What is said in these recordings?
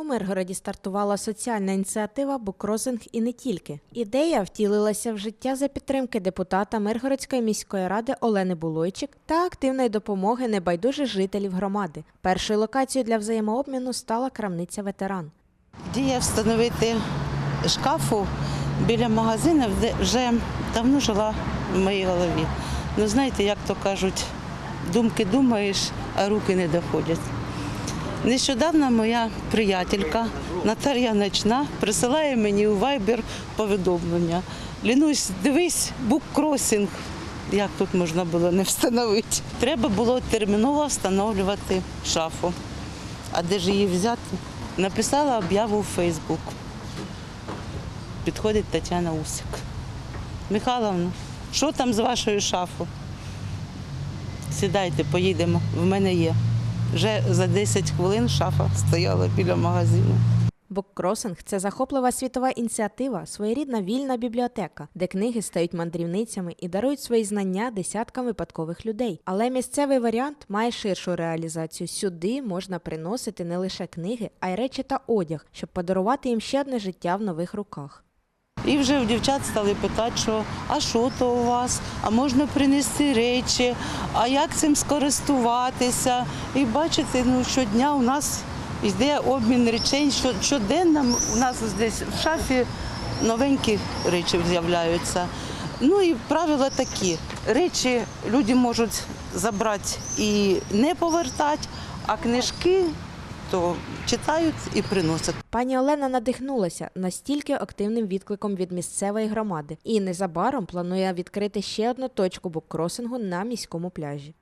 У Миргороді стартувала соціальна ініціатива Букросинг і не тільки. Ідея втілилася в життя за підтримки депутата Миргородської міської ради Олени Булойчик та активної допомоги небайдужих жителів громади. Першою локацією для взаємообміну стала крамниця ветеран. Ідея встановити шкафу біля магазину де- вже давно жила в моїй голові. Ну знаєте, як то кажуть, думки думаєш, а руки не доходять. Нещодавно моя приятелька Наталія Ночна присилає мені у Viber повідомлення. Лінусь, дивись, буккросінг. Як тут можна було не встановити? Треба було терміново встановлювати шафу. А де ж її взяти? Написала об'яву у Фейсбук. Підходить Тетяна Усик. Михайловна, що там з вашою шафою? Сідайте, поїдемо, в мене є. Вже за 10 хвилин шафа стояла біля магазину. Буккросинг це захоплива світова ініціатива, своєрідна вільна бібліотека, де книги стають мандрівницями і дарують свої знання десяткам випадкових людей. Але місцевий варіант має ширшу реалізацію. Сюди можна приносити не лише книги, а й речі та одяг, щоб подарувати їм ще одне життя в нових руках. І вже в дівчат стали питати, що а що то у вас, а можна принести речі, а як цим скористуватися. І бачите, ну щодня у нас йде обмін речей. Що- Щоденно у нас десь в шафі новенькі речі з'являються. Ну і правила такі: речі люди можуть забрати і не повертати, а книжки то читають і приносять. Пані Олена надихнулася настільки активним відкликом від місцевої громади і незабаром планує відкрити ще одну точку буккросингу на міському пляжі.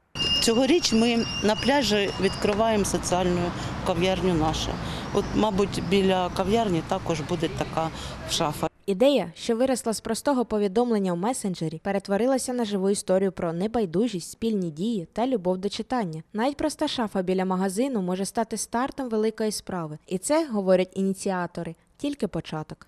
Цьогоріч ми на пляжі відкриваємо соціальну кав'ярню нашу. От, мабуть, біля кав'ярні також буде така шафа. Ідея, що виросла з простого повідомлення в месенджері, перетворилася на живу історію про небайдужість, спільні дії та любов до читання. Навіть проста шафа біля магазину може стати стартом великої справи, і це говорять ініціатори. Тільки початок.